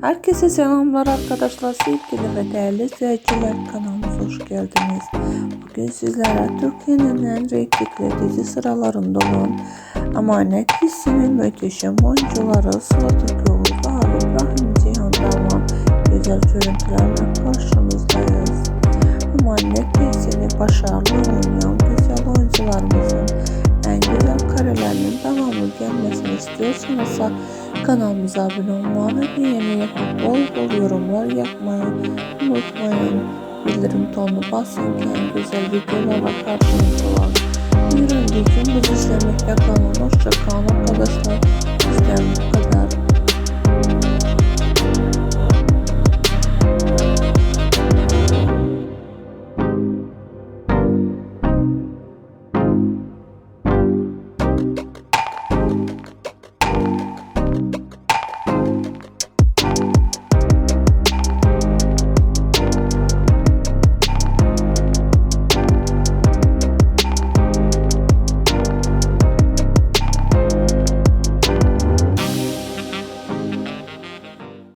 Herkese selamlar arkadaşlar. Sevgili ve değerli izleyiciler kanalımıza hoş geldiniz. Bugün sizlere Türkiye'nin en renkli dizi sıralarında olan Amanet dizisinin müthişem oyuncuları Sıla Türkoğlu ve Ali İbrahim Cihan Davan güzel görüntülerle karşınızdayız. Amanet dizisini başarılı oynayan güzel oyuncularımızın en güzel karelerinin devamlı gelmesini istiyorsanız kanalımıza abone olmayı ve beğeni yapıp bol bol yorumlar yapmayı unutmayın. Bildirim tonunu basın ki güzel videolarla karşınızda olan. Buyurun diyeceğim bizi izlemekte kalın. Hoşça kalın arkadaşlar.